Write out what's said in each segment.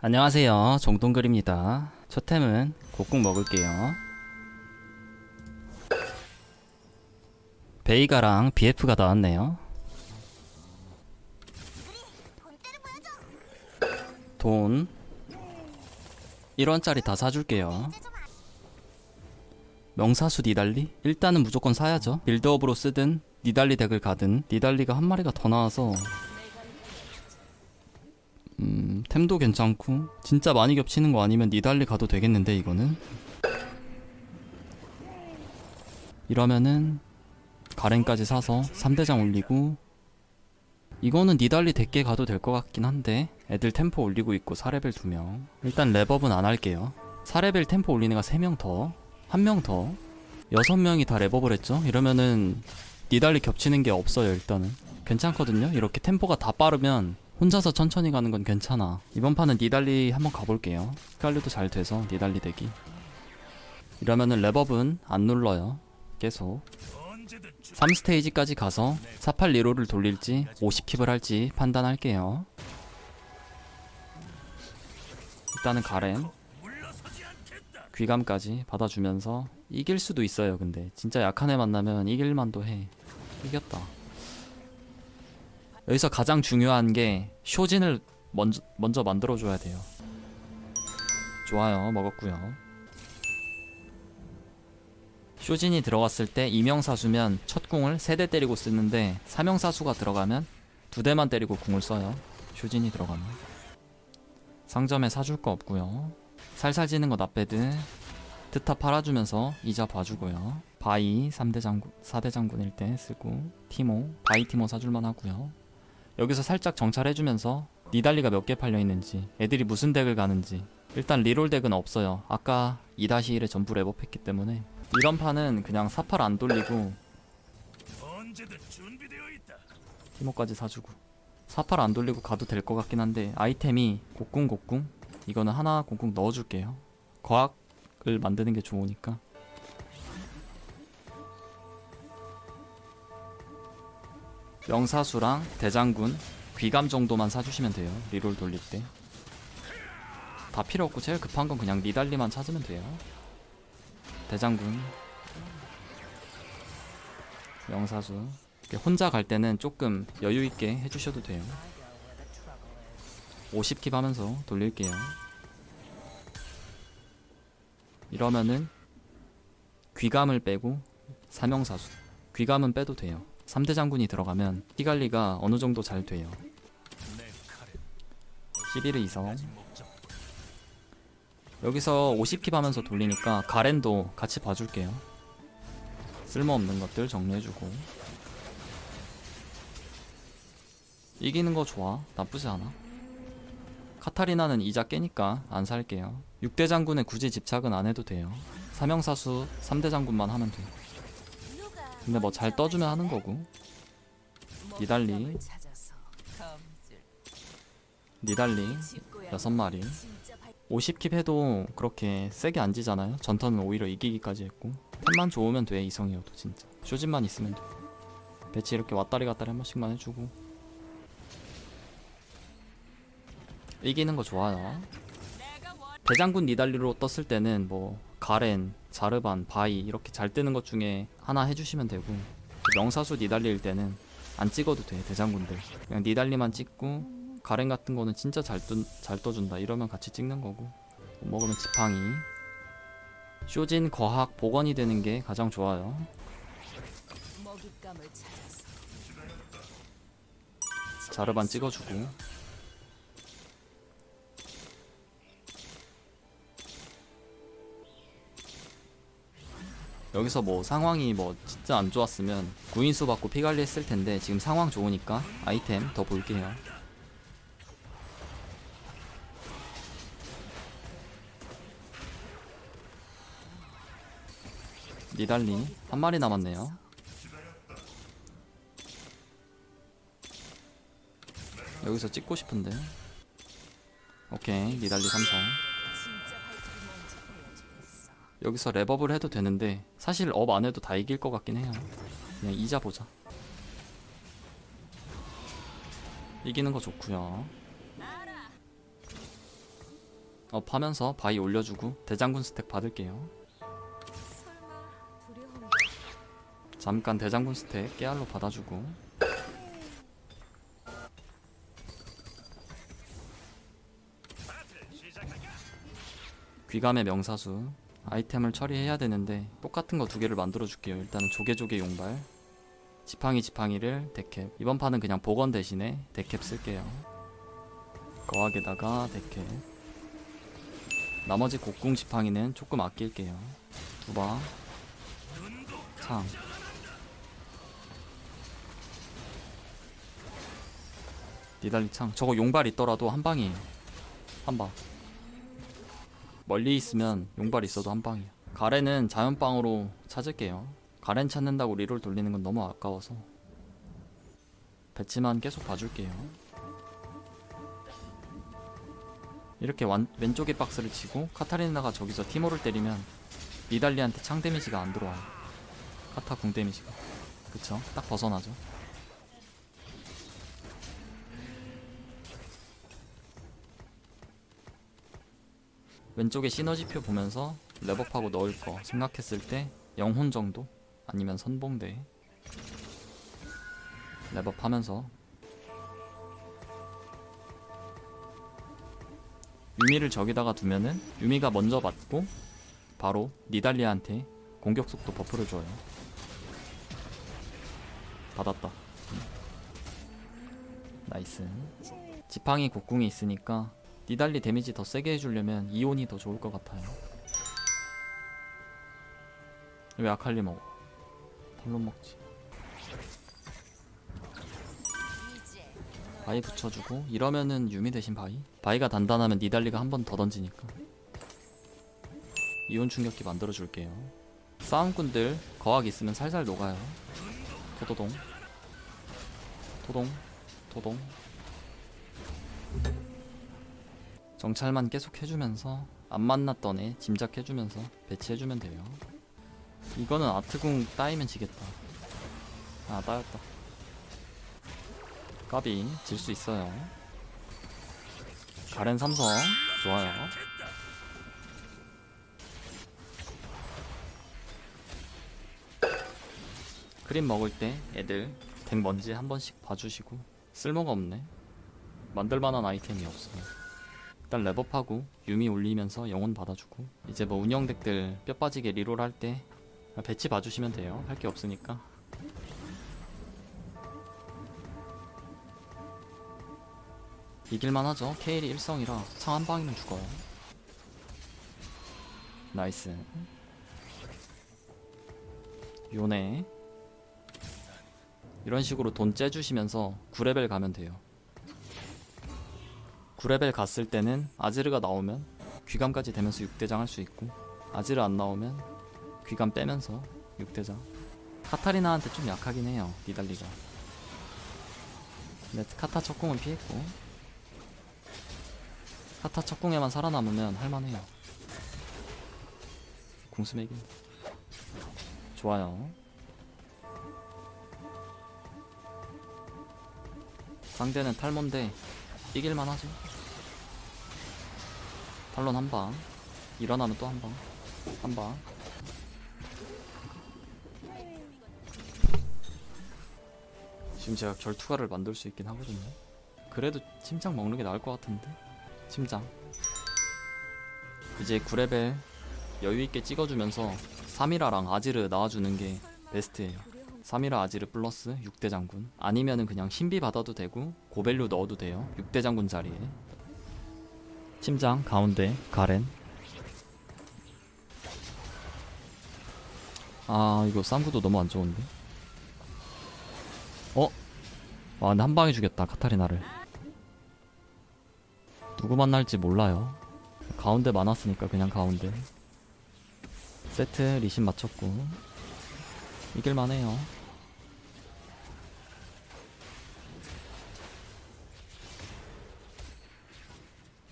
안녕하세요. 정동글입니다. 첫 템은 곡국 먹을게요. 베이가랑 BF가 나왔네요. 돈 1원짜리 다 사줄게요. 명사수 니달리? 일단은 무조건 사야죠. 빌드업으로 쓰든 니달리 덱을 가든 니달리가 한 마리가 더 나와서 음, 템도 괜찮고 진짜 많이 겹치는 거 아니면 니달리 가도 되겠는데 이거는? 이러면은 가렌까지 사서 3대장 올리고 이거는 니달리 덱게 가도 될 것 같긴 한데 애들 템포 올리고 있고 4레벨 2명. 일단 랩업은 안 할게요. 4레벨 템포 올리는 애가 3명 더, 1명 더? 6명이 다 랩업을 했죠? 이러면은 니달리 겹치는 게 없어요 일단은. 괜찮거든요? 이렇게 템포가 다 빠르면 혼자서 천천히 가는 건 괜찮아. 이번 판은 니달리 한번 가볼게요. 스칼류도 잘 돼서 니달리 대기. 이러면은 랩업은 안 눌러요. 계속. 3스테이지까지 가서 48 리로를 돌릴지 50킵을 할지 판단할게요. 일단은 가렘. 귀감까지 받아주면서 이길 수도 있어요. 근데 진짜 약한 애 만나면 이길만도 해. 이겼다. 여기서 가장 중요한 게 쇼진을 먼저 먼저 만들어 줘야 돼요. 좋아요. 먹었고요. 쇼진이 들어갔을 때 이명사수면 첫 궁을 세대 때리고 쓰는데 사명사수가 들어가면 두 대만 때리고 궁을 써요. 쇼진이 들어가면 상점에 사줄 거 없고요. 살살 지는 거 나빼드 트타 팔아주면서 이자 봐주고요. 바이 3대 장군 4대 장군일 때 쓰고 티모 바이 티모 사줄만 하고요. 여기서 살짝 정찰해주면서 니달리가 몇 개 팔려있는지 애들이 무슨 덱을 가는지. 일단 리롤 덱은 없어요. 아까 2-1에 전부 랩업했기 때문에. 이런 판은 그냥 사팔 안 돌리고. 티모까지 사주고. 사팔 안 돌리고 가도 될 것 같긴 한데 아이템이 곡궁 곡궁 이거는 하나 곡궁 넣어줄게요. 과학을 만드는 게 좋으니까 명사수랑 대장군 귀감 정도만 사주시면 돼요. 리롤 돌릴 때. 다 필요 없고 제일 급한 건 그냥 니달리만 찾으면 돼요. 대장군. 명사수. 혼자 갈 때는 조금 여유 있게 해주셔도 돼요. 50킵 하면서 돌릴게요. 이러면은 귀감을 빼고 사명사수. 귀감은 빼도 돼요 3대 장군이 들어가면 피관리가 어느 정도 잘 돼요. 내 칼에 11의 이성. 여기서 50킵 하면서 돌리니까 가렌도 같이 봐줄게요. 쓸모없는 것들 정리해주고. 이기는 거 좋아. 나쁘지 않아. 카타리나는 이자 깨니까 안 살게요. 6대 장군에 굳이 집착은 안 해도 돼요. 사명사수 3대 장군만 하면 돼요. 근데 뭐 잘 떠주면 하는 거고. 니달리. 니달리. 여섯 마리. 50킵 해도 그렇게 세게 안 지잖아요. 전턴은 오히려 이기기까지 했고. 템만 좋으면 돼 이성이어도 진짜. 쇼진만 있으면 돼. 배치 이렇게 왔다리 갔다리 한 번씩만 해주고. 이기는 거 좋아요. 대장군 니달리로 떴을 때는 뭐 가렌, 자르반, 바이 이렇게 잘 뜨는 것 중에 하나 해주시면 되고 명사수 니달리일 때는 안 찍어도 돼 대장군들. 그냥 니달리만 찍고 가렌 같은 거는 진짜 잘, 떠, 잘 떠준다 이러면 같이 찍는 거고. 못 먹으면 지팡이. 쇼진 거학 복원이 되는 게 가장 좋아요. 자르반 찍어주고 여기서 뭐 상황이 뭐 진짜 안 좋았으면 구인수 받고 피 관리 했을 텐데 지금 상황 좋으니까 아이템 더 볼게요. 니달리 한 마리 남았네요. 여기서 찍고 싶은데. 오케이 니달리 삼성. 여기서 랩업을 해도 되는데 사실 업 안 해도 다 이길 것 같긴 해요. 그냥 이자 보자. 이기는 거 좋고요. 업 하면서 바위 올려주고 대장군 스택 받을게요. 잠깐 대장군 스택 깨알로 받아주고. 귀감의 명사수 아이템을 처리해야 되는데 똑같은 거 두 개를 만들어 줄게요. 일단은 조개조개 용발 지팡이 지팡이를 데캡. 이번 판은 그냥 복원 대신에 데캡 쓸게요. 거학에다가 데캡. 나머지 곡궁 지팡이는 조금 아낄게요. 두방 창. 니달리 창. 저거 용발 있더라도 한 방이에요. 한방 멀리 있으면 용발 있어도 한 방이야. 가렌은 자연빵으로 찾을게요. 가렌 찾는다고 리롤 돌리는 건 너무 아까워서. 배치만 계속 봐줄게요. 이렇게 완, 왼쪽에 박스를 치고 카타리나가 저기서 티모를 때리면 니달리한테 창 데미지가 안 들어와요. 카타 궁 데미지가. 그쵸? 딱 벗어나죠 왼쪽에 시너지표 보면서 랩업하고 넣을 거 생각했을 때 영혼 정도 아니면 선봉대 랩업하면서 유미를 저기다가 두면은 유미가 먼저 맞고 바로 니달리아한테 공격 속도 버프를 줘요. 받았다. 나이스. 지팡이 곡궁이 있으니까 니달리 데미지 더 세게 해주려면 이온이 더 좋을 것 같아요. 왜 아칼리 먹어? 탈론 먹지. 바위 붙여주고 이러면은 유미 대신 바위? 바위가 단단하면 니달리가 한 번 더 던지니까 이온 충격기 만들어줄게요 싸움꾼들 거학 있으면 살살 녹아요 토도동 토동 토동 정찰만 계속 해주면서 안 만났던 애 짐작해주면서 배치해주면 돼요. 이거는 아트궁 따이면 지겠다. 아 따였다. 까비 질 수 있어요. 가렌 삼성 좋아요. 크림 먹을 때 애들 덱 먼지 한 번씩 봐주시고 쓸모가 없네. 만들만한 아이템이 없어요 일단 랩업하고 유미 올리면서 영혼 받아주고 이제 뭐 운영 덱들 뼈 빠지게 리롤 할 때 배치 봐주시면 돼요 할 게 없으니까 이길만 하죠. 케일이 1성이라 창 한 방이면 죽어요. 나이스. 요네. 이런 식으로 돈 째주시면서 9레벨 가면 돼요. 9레벨 갔을 때는 아지르가 나오면 귀감까지 되면서 6대장 할 수 있고 아지르 안 나오면 귀감 빼면서 6대장 카타리나한테 좀 약하긴 해요 니달리가 근데 카타 첫공은 피했고 카타 첫궁에만 살아남으면 할만해요. 궁수매기. 좋아요. 상대는 탈몬데 이길만 하죠. 탈론 한 방. 일어나면 또 한 방. 한 방. 지금 제가 결투가를 만들 수 있긴 하거든요. 그래도 침착 먹는 게 나을 것 같은데. 심장 이제 9레벨 여유있게 찍어주면서 사미라랑 아지르 나와주는 게 베스트예요 두려움 사미라 아지르 플러스 6대 장군 아니면은 그냥 신비 받아도 되고 고밸류 넣어도 돼요 6대 장군 자리에 심장 가운데 가렌 아 이거 쌈구도 너무 안 좋은데 어? 와 근데 한 방에 죽였다 카타리나를 누구 만날지 몰라요. 가운데 많았으니까 그냥 가운데. 세트 리신 맞췄고 이길만해요.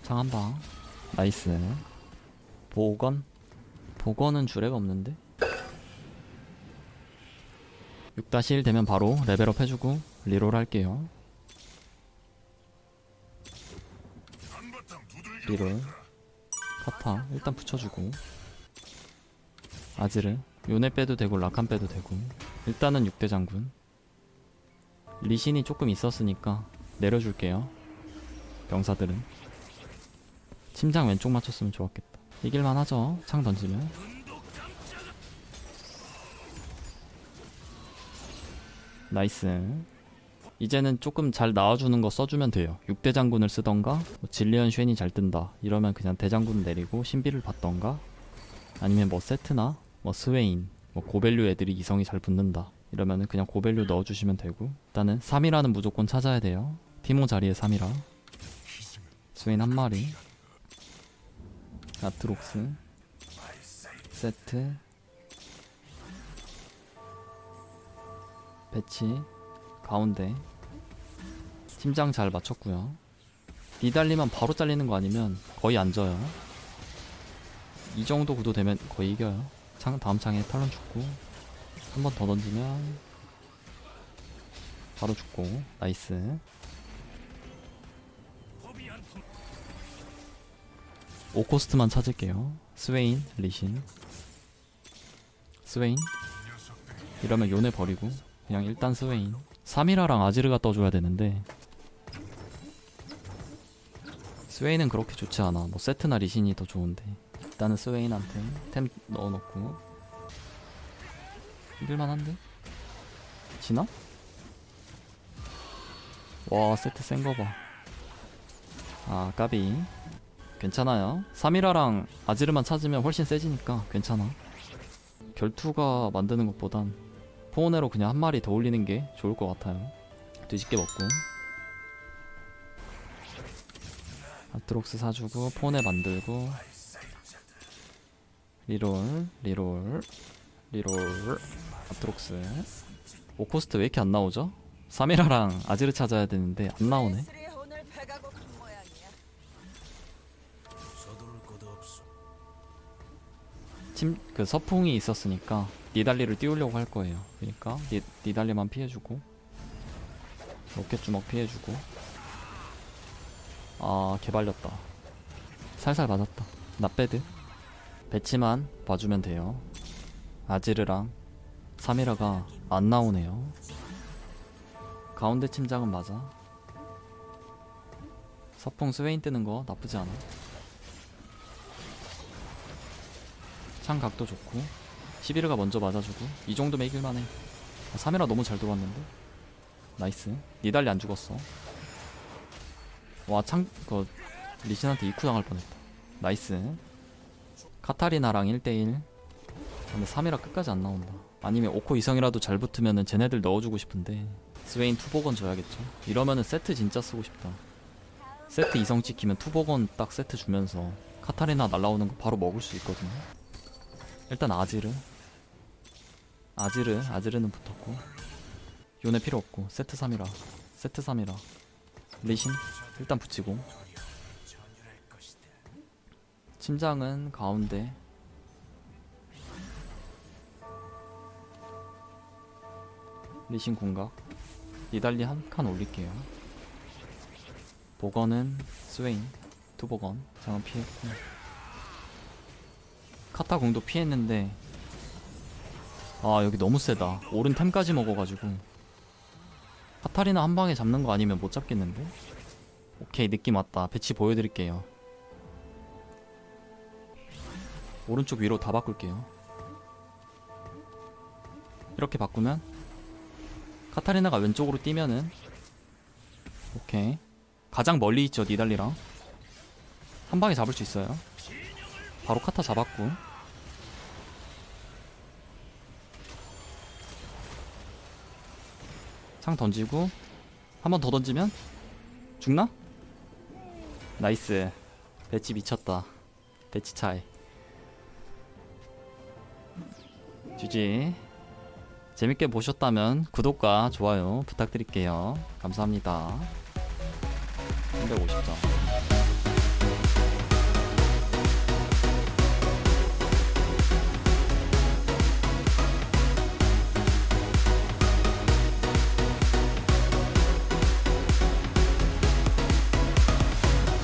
창한 방. 나이스. 보건? 보건은 주례가 없는데? 6-1 되면 바로 레벨업 해주고 리롤 할게요. 리롤. 카타 일단 붙여주고 아지르 요네 빼도 되고 라칸 빼도 되고 일단은 6대 장군 리신이 조금 있었으니까 내려줄게요 병사들은 침장 왼쪽 맞췄으면 좋았겠다. 이길만 하죠. 창 던지면. 나이스. 이제는 조금 잘 나와주는 거 써주면 돼요. 6대 장군을 쓰던가 뭐 질리언 쉔이 잘 뜬다. 이러면 그냥 대장군 내리고 신비를 받던가? 아니면 뭐 세트나 뭐 스웨인 뭐 고밸류 애들이 이성이 잘 붙는다. 이러면은 그냥 고밸류 넣어주시면 되고. 일단은 3이라는 무조건 찾아야 돼요. 티모 자리에 3이라. 스웨인 한 마리 아트록스. 세트. 배치. 가운데. 팀장 잘 맞췄고요. 니달리만 바로 잘리는 거 아니면 거의 안 져요. 이 정도 구도 되면 거의 이겨요. 창, 다음 창에 탈론 죽고. 한 번 더 던지면 바로 죽고. 나이스 5코스트만 찾을게요. 스웨인 리신. 스웨인. 이러면 요네 버리고 그냥 일단 스웨인. 3이라랑 아지르가 떠줘야 되는데 스웨인은 그렇게 좋지 않아. 뭐 세트나 리신이 더 좋은데. 일단은 스웨인한테 템 넣어놓고. 이길만한데? 지나? 와 세트 센 거 봐. 아 까비 괜찮아요. 3이라랑 아지르만 찾으면 훨씬 세지니까 괜찮아. 결투가 만드는 것보단 포오네로 그냥 한 마리 더 올리는 게 좋을 것 같아요. 뒤집게 먹고. 아트록스 사주고 포오네 만들고. 리롤 리롤 리롤 아트록스. 오코스트 왜 이렇게 안 나오죠? 3이라랑 아지르 찾아야 되는데 안 나오네 팀, 그 서풍이 있었으니까 니달리를 띄우려고 할 거예요. 그러니까 니, 니달리만 피해주고 로켓 주먹 피해주고 아 개발렸다. 살살 맞았다. 나배드 배치만 봐주면 돼요. 아지르랑 사미라가 안 나오네요. 가운데 침장은 맞아. 서풍 스웨인 뜨는 거 나쁘지 않아. 창 각도 좋고 11가 먼저 맞아주고 이 정도면 이길만해. 아, 3이라 너무 잘 들어왔는데? 나이스. 니달리 안 죽었어. 와창 그 리신한테 이쿠 당할 뻔했다. 나이스. 카타리나랑 1대1 근데 3이라 끝까지 안 나온다. 아니면 오코 이성이라도 잘 붙으면은 쟤네들 넣어주고 싶은데 스웨인 투복원 줘야겠죠? 이러면은 세트 진짜 쓰고 싶다. 세트 이성 찍히면 투복원 딱 세트 주면서 카타리나 날라오는 거 바로 먹을 수 있거든요 일단 아지르. 아지르 아지르는 붙었고. 요네 필요 없고. 세트 3이라. 세트 3이라. 리신? 일단 붙이고. 침장은 가운데. 리신 궁각. 니달리 한 칸 올릴게요. 복원은 스웨인. 투복원 장은 피했고 카타 공도 피했는데. 아 여기 너무 세다. 오른 템까지 먹어가지고. 카타리나 한 방에 잡는 거 아니면 못 잡겠는데? 오케이 느낌 왔다. 배치 보여드릴게요. 오른쪽 위로 다 바꿀게요. 이렇게 바꾸면 카타리나가 왼쪽으로 뛰면은 오케이. 가장 멀리 있죠 니달리랑. 한 방에 잡을 수 있어요. 바로 카타 잡았고 창 던지고 한 번 더 던지면 죽나? 나이스. 배치 미쳤다. 배치 차이. GG 재밌게 보셨다면 구독과 좋아요 부탁드릴게요. 감사합니다. 350점